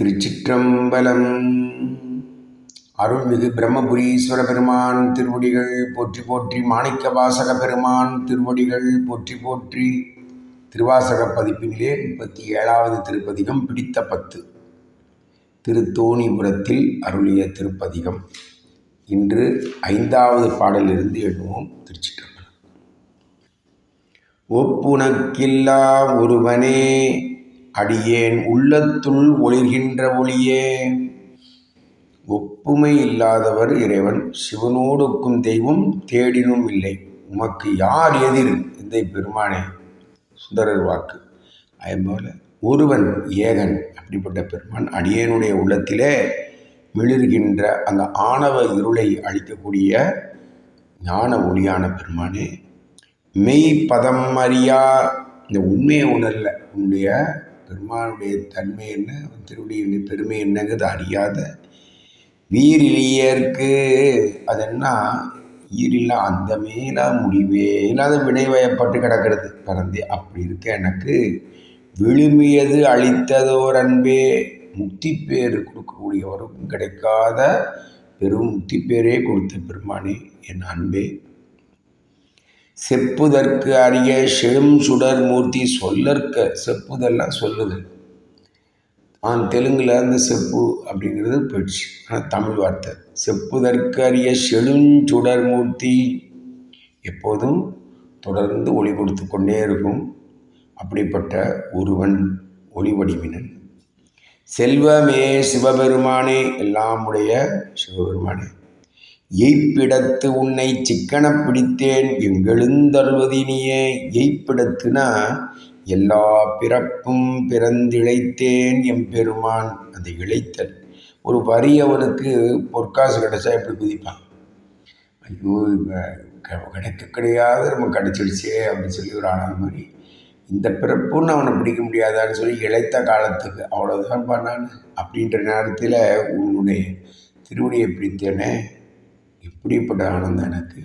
திருச்சிற்றம்பலம். அருள்மிகு பிரம்மபுரீஸ்வர பெருமான் திருவடிகள் போற்றி போற்றி மாணிக்க வாசக பெருமான் திருவடிகள் போற்றி போற்றி. திருவாசக பதிப்பினிலே முப்பத்தி ஏழாவது திருப்பதிகம் பிடித்த பத்து. திருத்தோணிபுரத்தில் அருளிய திருப்பதிகம். இன்று ஐந்தாவது பாடலிருந்து எழுவோம் திருச்சிற்றம்பலம். ஒப்புணக்கில்லா ஒருவனே அடியேன் உள்ளத்துள் ஒளிர்கின்ற ஒளியே. ஒப்புமை இல்லாதவர் இறைவன் சிவனோடுக்கும் தெய்வம் தேடினும் இல்லை. உமக்கு யார் எதிர்? இந்த பெருமானே சுந்தரர் வாக்கு. அதுபோல ஒருவன் ஏகன் அப்படிப்பட்ட பெருமான் அடியேனுடைய உள்ளத்திலே மிளிர்கின்ற அந்த ஆணவ இருளை அழிக்கக்கூடிய ஞான ஒளியான பெருமானே மெய் பதம் அறியா. இந்த உண்மையை உணரல. உன்னுடைய பெருமானுடைய தன்மை என்ன? அவன் திருவடியுடைய பெருமை என்னங்கிறது அறியாத வீரிலியர்க்கு அது என்ன ஈரில்லா அந்த மேலா முடிவே இல்லாத வினைவயப்பட்டு கிடக்கிறது. பிறந்தே அப்படி இருக்க எனக்கு விழுமியது அளித்ததோர் அன்பே முக்தி பேர் கொடுக்கக்கூடியவருக்கும் கிடைக்காத பெரும் முக்தி பேரே கொடுத்த பெருமானே என் அன்பே. செப்புதற்கு அறிய செழும் சுடர் மூர்த்தி சொல்லற்க செப்புதெல்லாம் சொல்லுது. ஆன் தெலுங்கில் அந்த செப்பு அப்படிங்கிறது போயிடுச்சு. ஆனால் தமிழ் வார்த்தை. செப்புதற்கு அறிய செழுஞ்சுடர் மூர்த்தி எப்போதும் தொடர்ந்து ஒளி கொடுத்து கொண்டே இருக்கும். அப்படிப்பட்ட ஒருவன் ஒளி வடிவினன். செல்வமே சிவபெருமானே எல்லாமுடைய சிவபெருமானே. எய்ப்பிடத்து உன்னை சிக்கன பிடித்தேன் எங்கெழுந்தருவதினியே எய்ப்பிடத்துனா எல்லா பிறப்பும் பிறந்திழைத்தேன் எம்பெருமான் அந்த இழைத்தல். ஒரு வரி அவனுக்கு பொற்காசு கிடைச்சா எப்படி குதிப்பான்? ஐயோ கிடைக்க கிடையாது நம்ம கிடைச்சிடுச்சே அப்படின்னு சொல்லி ஒரு ஆனந்த மாதிரி. இந்த பிறப்புன்னு அவனை பிடிக்க முடியாதான்னு சொல்லி இழைத்த காலத்துக்கு அவ்வளோதான் பண்ணான். அப்படின்ற நேரத்தில் உன்னுடைய திருவடியை பிடித்தேனே இப்படிப்பட்ட ஆனந்தம் எனக்கு?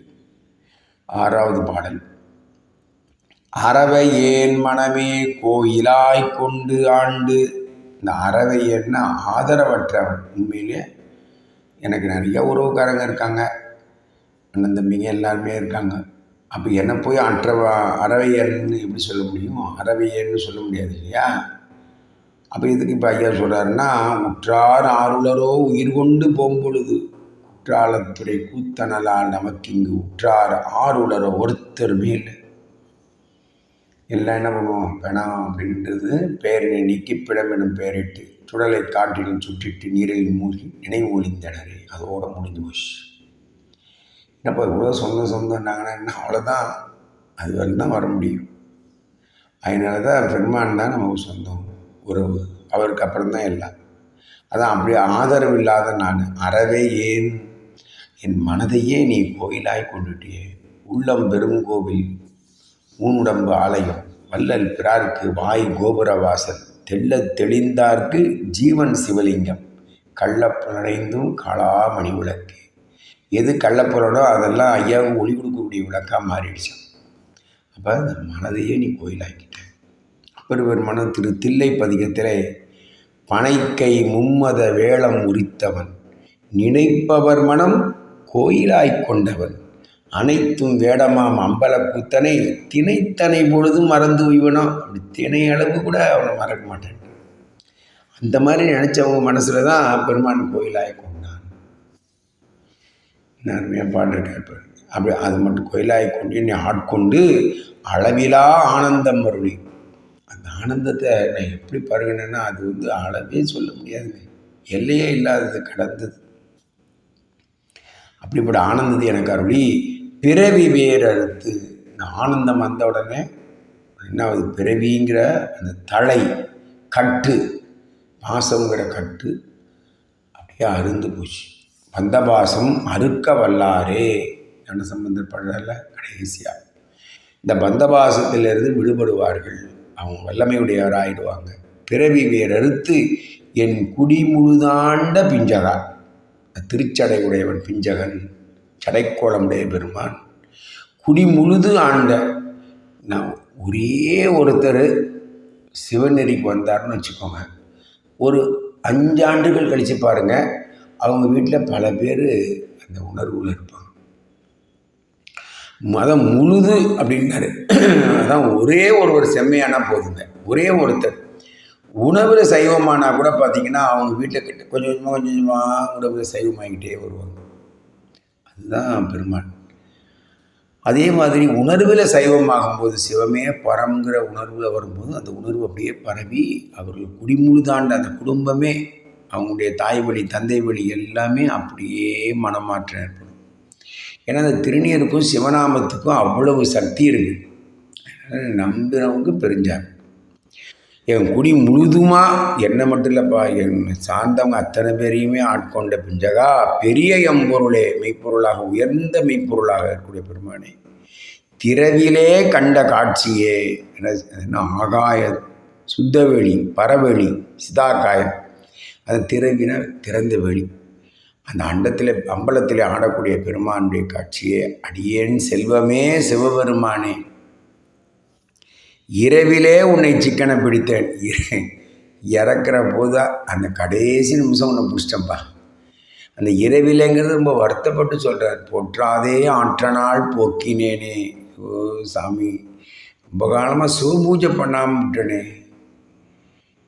ஆறாவது பாடல். அறவை ஏன் மனமே கோயிலாய் கொண்டு ஆண்டு? இந்த அறவை என்ன ஆதரவற்றவன். உண்மையிலே எனக்கு நிறைய உறவுக்காரங்க இருக்காங்க. அண்ணன் தம்பிங்க எல்லாருமே இருக்காங்க. அப்போ என்ன போய் அற்றவ அறவையர்னு எப்படி சொல்ல முடியும்? அறவையர்னு சொல்ல முடியாது இல்லையா? அப்போ இதுக்கு இப்போ ஐயா சொல்கிறாருன்னா உற்றார் ஆருளரோ உயிர் கொண்டு போகும்பொழுது குற்றாலத்துறை கூத்தனலால் நமக்கு இங்கு உற்றார் ஆருளரோ ஒருத்தருமே இல்லை எல்லாம் என்ன பண்ணுவோம் பெணம் அப்படின்றது பேரினை நீக்கி பிடம் பெயரிட்டு சுடலை காற்றிலும் சுற்றிட்டு நீரில் மூழ்கி நினைவு ஒளிந்தனரே அதோட முடிஞ்சு போச்சு. என்னப்பா இவ்வளோ சொந்தம் சொந்தம்னாங்கன்னா என்ன? அவ்வளோதான் அது வரைக்கும் தான் வர முடியும். அதனால தான் பெருமான் தான் நமக்கு சொந்தம் உறவு. அவருக்கு அப்புறம் தான் எல்லாம். அதான் அப்படி ஆதரவு இல்லாத நான் அறவே ஏன்? என் மனதையே நீ கோயிலாய் கொண்டுட்டியே. உள்ளம் பெருங்கோவில் ஊனுடம்பு ஆலயம் வல்லல் பிறார்க்கு வாய் கோபுர வாசல் தெள்ள தெளிந்தார்க்கு ஜீவன் சிவலிங்கம் கள்ளப்புலனைந்தும் காளாமணி விளக்கு எது கள்ளப்புலனோ அதெல்லாம் ஐயாவுக்கு ஒளி கொடுக்கக்கூடிய விளக்காக மாறிடுச்சான் அப்போ அந்த மனதையே நீ கோயிலாக்கிட்ட. அப்பர் மனம் திரு தில்லை பதிகத்தில் பனைக்கை மும்மத வேளம் உரித்தவன் நினைப்பவர் மனம் கோயிலாய்க் கொண்டவன். அனைத்தும் வேடமாம் அம்பல திணைத்தனை பொழுதும் மறந்து உய்வனோ? அப்படி திணை அளவு கூட அவனை மறக்க மாட்டேன். அந்த மாதிரி நினச்சவங்க மனசில் தான் பெருமான் கோயிலாய் கொண்டான். அருமையாக பாடிருக்கார் அப்படி அது மட்டும் கோயிலாய் கொண்டு நீ ஆட்கொண்டு அளவிலா ஆனந்தம் மருளி அந்த ஆனந்தத்தை நான் எப்படி பருகினேன்னா அது வந்து அளவே சொல்ல முடியாதுங்க. எல்லையே இல்லாதது கடந்தது. அப்படிப்பட்ட ஆனந்தத்தை எனக்கு அருளி பிறவி வேறறுத்து. இந்த ஆனந்தம் வந்த உடனே என்ன ஆகுது பிறவிங்கிற அந்த தலை கட்டு பாசங்கிற கட்டு அப்படியே அருந்து போச்சு. வந்த பாசம் அறுக்க வல்லாரே என்ன சம்பந்தப்படுறல கடைசியாக இந்த பந்தபாசத்திலிருந்து விடுபடுவார்கள். அவங்க வல்லமையுடையவராயிடுவாங்க. பிறவி வேறறுத்து என் குடி முழுதாண்ட பிஞ்சகா. திருச்சடை உடையவன் பிஞ்சகன் சடைக்கோளமுடைய பெருமான். குடி முழுது ஆண்ட நான் ஒரே ஒருத்தர் சிவநெறிக்கு வந்தார்னு வச்சுக்கோங்க. ஒரு அஞ்சு ஆண்டுகள் கழித்து பாருங்கள் அவங்க வீட்டில் பல பேர் அந்த உணர்வுகள் இருப்பாங்க. மதம் முழுது அப்படின்னாரு. அதான் ஒரே ஒருவர் செம்மையானா போதுங்க. ஒரே ஒருத்தர். உணவில் சைவமானா கூட பார்த்தீங்கன்னா அவங்க வீட்டில் கிட்ட கொஞ்சம் கொஞ்சமாக கொஞ்சம் கொஞ்சமாக உணவில் சைவமாகிட்டே வருவாங்க. அதுதான் பெருமாள். அதே மாதிரி உணர்வில் சைவமாகும்போது சிவமே பரம்ங்கிற உணர்வில் வரும்போது அந்த உணர்வு அப்படியே பரவி அவர்கள் குடிமுழுதாண்ட அந்த குடும்பமே அவங்களுடைய தாய் வழி தந்தை வழி எல்லாமே அப்படியே மனமாற்றம் ஏற்படும். ஏன்னா அந்த திருநீருக்கும் சிவநாமத்துக்கும் அவ்வளவு சக்தி இருக்குது நம்புகிறவங்க பெருஞ்சாங்க என் குடி முழுதுமாக என்ன மட்டும் இல்லைப்பா. என் சார்ந்தவங்க அத்தனை பேரையுமே ஆட்கொண்ட பிஞ்சகா. பெரிய எம்பொருளே மெய்ப்பொருளாக உயர்ந்த மெய்ப்பொருளாக இருக்கக்கூடிய பெருமானே. திரவிலே கண்ட காட்சியே என்ன என்ன ஆகாய சுத்தவெளி பரவெளி சிதாக்காயம் அது திரவின திறந்த வெளி. அந்த அண்டத்தில் அம்பலத்தில் ஆடக்கூடிய பெருமானுடைய காட்சியே அடியேன் செல்வமே சிவபெருமானே. இரவிலே உன்னை சிக்கனை பிடித்தேன். இறக்குற போது அந்த கடைசி நிமிஷம் உன்னை பிடிச்சிட்டப்பா அந்த இரவிலேங்கிறது ரொம்ப வருத்தப்பட்டு சொல்கிறார் போற்றாதே ஆற்றனால் போக்கினேனே. ஓ சாமி. ரொம்ப காலமாக சிவபூஜை பண்ணாமல் விட்டனே.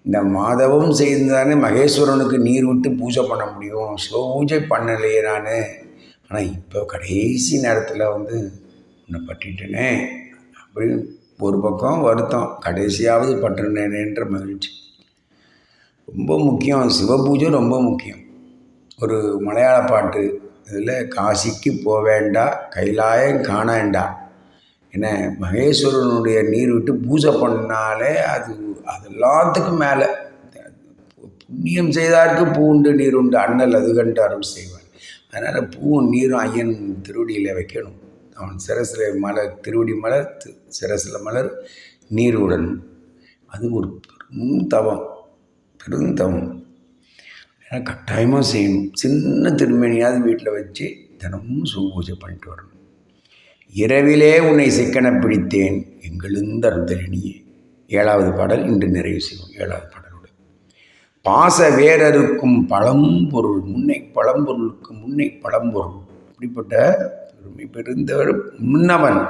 இந்த மாதவம் செய்து மகேஸ்வரனுக்கு நீர் விட்டு பூஜை பண்ண முடியும். சிவபூஜை பண்ணலையே நான். ஆனால் இப்போ கடைசி நேரத்தில் வந்து உன்னை பற்றிட்டனே. அப்படின்னு ஒரு பக்கம் வருத்தம் கடைசியாவது பற்றினேனேன்ற மகிழ்ச்சி. ரொம்ப முக்கியம். சிவபூஜை ரொம்ப முக்கியம். ஒரு மலையாள பாட்டு இதில் காசிக்கு போவேண்டா கைலாயம் காணேண்டா. என்ன மகேஸ்வரனுடைய நீர் விட்டு பூஜை பண்ணாலே அது அது எல்லாத்துக்கும் மேலே. புண்ணியம் செய்தார்க்கு பூண்டு நீர் உண்டு. அண்ணல் அது கண்டு அறம் செய்வார். அதனால் பூவும் நீரும் ஐயன் திருவடியில் வைக்கணும். அவன் சிரசில் மலர் திருவடி மலர் சிரசில் மலர் நீருடன். அது ஒரு பெரும் தவம் பெரும் தவம். ஏன்னா கட்டாயமாக செய்யணும். சின்ன திருமணியாவது வீட்டில் வச்சு தினமும் பூஜை பண்ணிட்டு வரணும். இரவிலே உன்னை சிக்கன பிடித்தேன். எங்களுந்த அருந்தலினியே ஏழாவது பாடல் இன்று நிறைவு செய்வோம். ஏழாவது பாடலோடு. பாச வேரருக்கும் பழம்பொருள் முன்னை பழம்பொருளுக்கு முன்னை பழம்பொருள். அப்படிப்பட்ட பெருமை பெருந்தவர் முன்னவன்.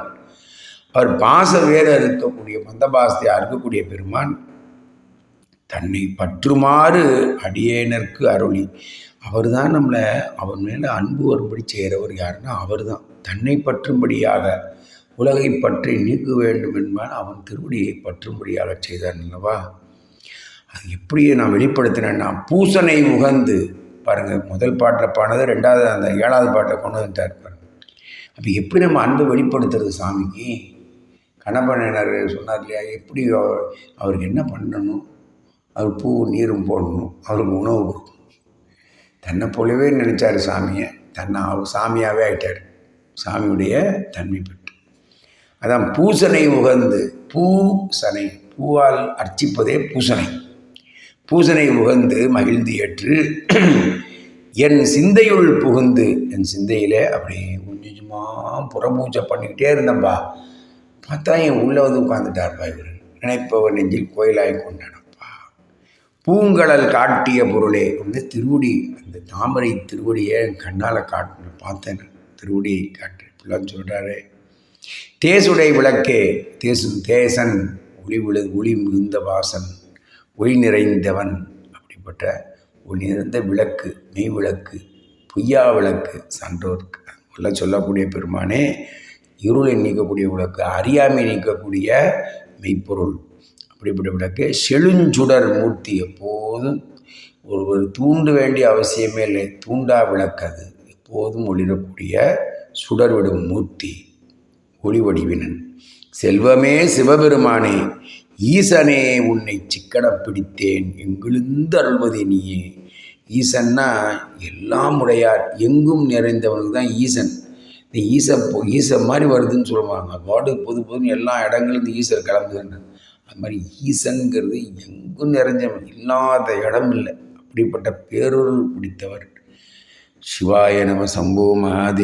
அவர் பாச வேற இருக்கக்கூடிய மந்தபாசத்தையாக இருக்கக்கூடிய பெருமான். தன்னை பற்றுமாறு அடியேனருக்கு அருளி. அவர் தான் நம்மளை அவர் மேலே அன்பு வரும்படி செய்கிறவர் யாருன்னா அவர் தான் தன்னை பற்றும்படியாக உலகை பற்றி நீக்க வேண்டும் என்பான். அவன் திருவடியை பற்றும்படியாக செய்தான் அல்லவா? அது எப்படி நான் வெளிப்படுத்தினேன்னா பூசனை உகந்து. பாருங்கள் முதல் பாட்டில் பாடினது ரெண்டாவது அந்த ஏழாவது பாட்டை கொண்டு வந்துட்டார் அப்போ எப்படி நம்ம அன்பை வெளிப்படுத்துறது சாமிக்கு? கணபனர் சொன்னார் இல்லையா எப்படி அவருக்கு என்ன பண்ணணும்? அவர் பூ நீரும் போடணும் அவருக்கு உணவு கொடுக்கணும். தன்னை போலவே நினச்சார் சாமியை. தன்னை அவர் சாமியாகவே ஆகிட்டார் சாமியுடைய தன்மை பெற்று. அதான் பூசனை உகந்து பூசனை பூவால் அர்ச்சிப்பதே பூசனை. பூசனை உகந்து மகிழ்ந்து ஏற்று என் சிந்தையுள் புகுந்து என் சிந்தையில் அப்படியே சும்மா புறபூஜை பண்ணிக்கிட்டே இருந்தேன்பா. பார்த்தா என் உள்ளே வந்து உட்காந்துட்டார்ப்பா இவர். நினைப்பவர் நெஞ்சில் கோயிலாய் கொண்டானப்பா பூங்கடல் காட்டிய பொருளே வந்து திருவடி. அந்த தாமரை திருவடியை என் கண்ணால் காட்டின பார்த்தேன் திருவடியை காட்டு இப்படிலாம் சொல்கிறாரு தேசுடை விளக்கே தேசு தேசன் ஒளி விழு ஒளி மிகுந்த வாசன் ஒளி நிறைந்தவன். அப்படிப்பட்ட ஒளி நிறைந்த விளக்கு மெய் விளக்கு பொய்யா விளக்கு சான்றோருக்கு. உள்ள சொல்லக்கூடிய பெருமானே இருளை நீக்கக்கூடிய விளக்கு அறியாமை நீக்கக்கூடிய மெய்ப்பொருள். அப்படிப்பட்ட விளக்கு செழுஞ்சுடர் மூர்த்தி எப்போதும் ஒருவர் தூண்டு வேண்டிய அவசியமே இல்லை. தூண்டா விளக்கு அது எப்போதும் ஒளிரக்கூடிய சுடர்விடும் மூர்த்தி ஒளி வடிவினன். செல்வமே சிவபெருமானே ஈசனே உன்னை சிக்கனம் பிடித்தேன். எங்கிழுந்து அருள்வதே நீயே. ஈசன்னா எல்லாம் உடையார். எங்கும் நிறைந்தவனுக்கு தான் ஈசன். இந்த ஈசன் ஈசன் மாதிரி வருதுன்னு சொல்லுவாங்க. காடு புது புதுன்னு எல்லா இடங்களும் இந்த ஈசர் கிளம்புதுன்னு அது மாதிரி ஈசன்கிறது எங்கும் நிறைஞ்சவன். இல்லாத இடம் இல்லை. அப்படிப்பட்ட பேரொருள் பிடித்தவர். சிவாய நம சம்போ மகாதே